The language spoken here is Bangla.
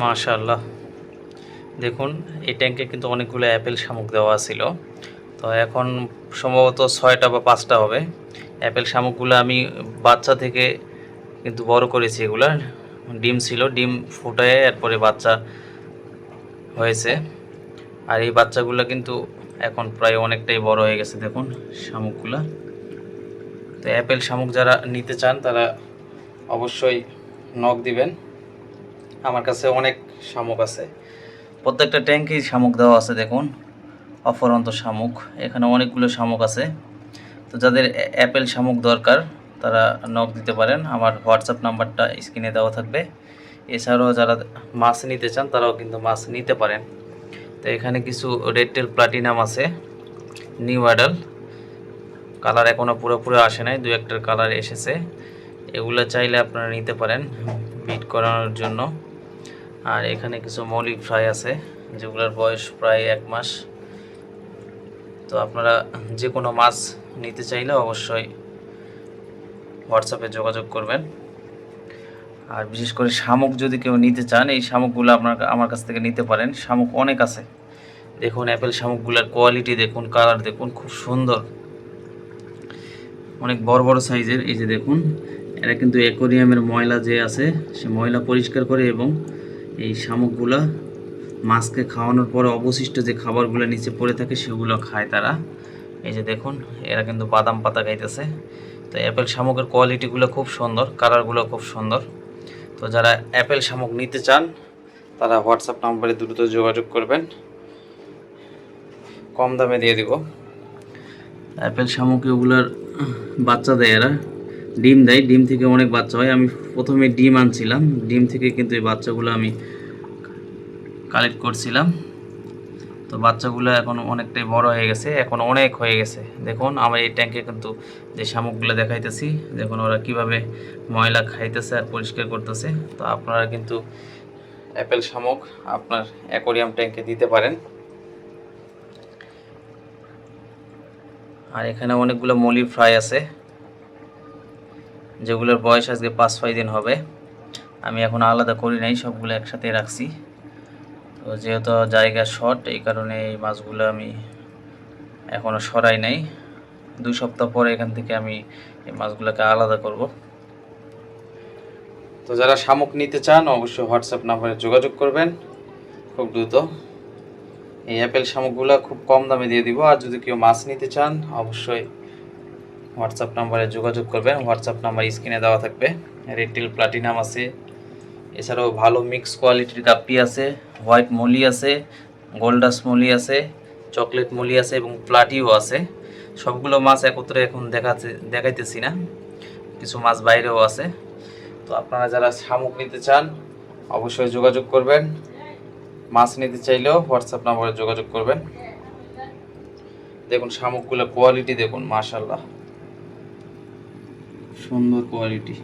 মাশাআল্লাহ। দেখুন, এই ট্যাঙ্কে কিন্তু অনেকগুলো অ্যাপেল শামুক দেওয়া ছিল। তো এখন সম্ভবত ছয়টা বা পাঁচটা হবে। অ্যাপেল শামুকগুলো আমি বাচ্চা থেকে কিন্তু বড় করেছি এগুলা। ডিম ছিল, ডিম ফুটায় এরপরে বাচ্চা হয়েছে। আর এই বাচ্চাগুলো কিন্তু এখন প্রায় অনেকটাই বড় হয়ে গেছে, দেখুন, শামুকগুলা। তো অ্যাপেল শামুক যারা নিতে চান, তারা অবশ্যই নখ দিবেন। আমার কাছে অনেক শামুক আছে। প্রত্যেকটা ট্যাঙ্কেই শামুক দেওয়া আছে, দেখুন। অফরন্ত শামুক। এখানে অনেকগুলো শামুক আছে। তো যাদের অ্যাপেল শামুক দরকার, তারা নখ দিতে পারেন। আমার হোয়াটসঅ্যাপ নাম্বারটা স্ক্রিনে দেওয়া থাকবে। এছাড়াও যারা মাছ নিতে চান, তারাও কিন্তু মাছ নিতে পারেন। তো এখানে কিছু রেডটেল প্লাটিনাম আছে। নিউ অ্যাডাল কালার এখনও পুরোপুরি আসে নাই, দু একটার কালার এসেছে। এগুলো চাইলে আপনারা নিতে পারেন বিট করানোর জন্য। আর এখানে কিছু মৌলিক ফ্রাই আছে, যেগুলোর বয়স প্রায় এক মাস। তো আপনারা যে কোনো মাছ নিতে চাইলে অবশ্যই হোয়াটসঅ্যাপে যোগাযোগ করবেন। আর বিশেষ করে শামুক যদি কেউ নিতে চান, এই শামুকগুলো আপনার আমার কাছ থেকে নিতে পারেন। শামুক অনেক আছে। দেখুন, অ্যাপেল শামুকগুলোর কোয়ালিটি দেখুন, কালার দেখুন, খুব সুন্দর। অনেক বড় বড় সাইজের, এই যে দেখুন, এরা কিন্তু অ্যাকোরিয়ামের ময়লা যে আছে, সে ময়লা পরিষ্কার করে এবং এই শামুকগুলা মাছকে খাওয়ানোর পরে অবশিষ্ট যে খাবারগুলো নিচে পড়ে থাকে, সেগুলো খায় তারা। এই যে দেখুন, এরা কিন্তু বাদাম পাতা খাইতেছে। তো অ্যাপেল শামুকের কোয়ালিটিগুলো খুব সুন্দর, কালারগুলো খুব সুন্দর। তো যারা অ্যাপেল শামুক নিতে চান, তারা হোয়াটসঅ্যাপ নাম্বারে দ্রুত যোগাযোগ করবেন। কম দামে দিয়ে দিব। অ্যাপেল শামুক ওগুলার বাচ্চা দেয় এরা। ডিম দেয়। ডিম থেকে অনেক বাচ্চা হয়। আমি প্রথমে ডিম আনছিলাম। ডিম থেকে কিন্তু এই বাচ্চাগুলো আমি কালেক্ট করছিলাম। তো বাচ্চাগুলো এখন অনেকটাই বড় হয়ে গেছে। এখন অনেক হয়ে গেছে। দেখুন, আমার এই ট্যাঙ্কে কিন্তু যে শামুকগুলো দেখাইতেছি, দেখুন ওরা কীভাবে ময়লা খাইতেছে আর পরিষ্কার করতেছে। তো আপনারা কিন্তু অ্যাপেল শামুক আপনার অ্যাকোরিয়াম ট্যাঙ্কে দিতে পারেন। আর এখানে অনেকগুলো মলি ফ্রাই আছে। যেগুলোর বয়স আজকে পাঁচ, ছয় দিন হবে। আমি এখন আলাদা করি নাই, সবগুলো একসাথে রাখছি। তো যেহেতু জায়গা শর্ট এই কারণে এই মাছগুলো আমি এখনও সরাই নাই। দুই সপ্তাহ পরে এখান থেকে আমি এই মাছগুলোকে আলাদা করব। তো যারা শামুক নিতে চান, অবশ্যই হোয়াটসঅ্যাপ নাম্বারে যোগাযোগ করবেন। খুব দ্রুত। এই অ্যাপেল শামুকগুলো খুব কম দামে দিয়ে দিব। আর যদি কেউ মাছ নিতে চান, অবশ্যই হোয়াটসঅ্যাপ নাম্বারে যোগাযোগ করবেন। হোয়াটসঅ্যাপ নাম্বার স্ক্রিনে দেওয়া থাকবে। রেডটিল প্লাটিনাম আছে। এছাড়াও ভালো মিক্স কোয়ালিটির কাপ্পি আছে, হোয়াইট মলি আছে, গোল্ডাস মলি আছে, চকলেট মলি আছে এবং প্লাটিও আছে। সবগুলো মাছ একত্রে এখন দেখাতে দেখাইতেছি না। কিছু মাছ বাইরেও আছে। তো আপনারা যারা শামুক নিতে চান, অবশ্যই যোগাযোগ করবেন। মাছ নিতে চাইলেও হোয়াটসঅ্যাপ নাম্বারে যোগাযোগ করবেন। দেখুন, শামুকগুলো কোয়ালিটি দেখুন মাশাল্লাহ সুন্দর কোয়ালিটি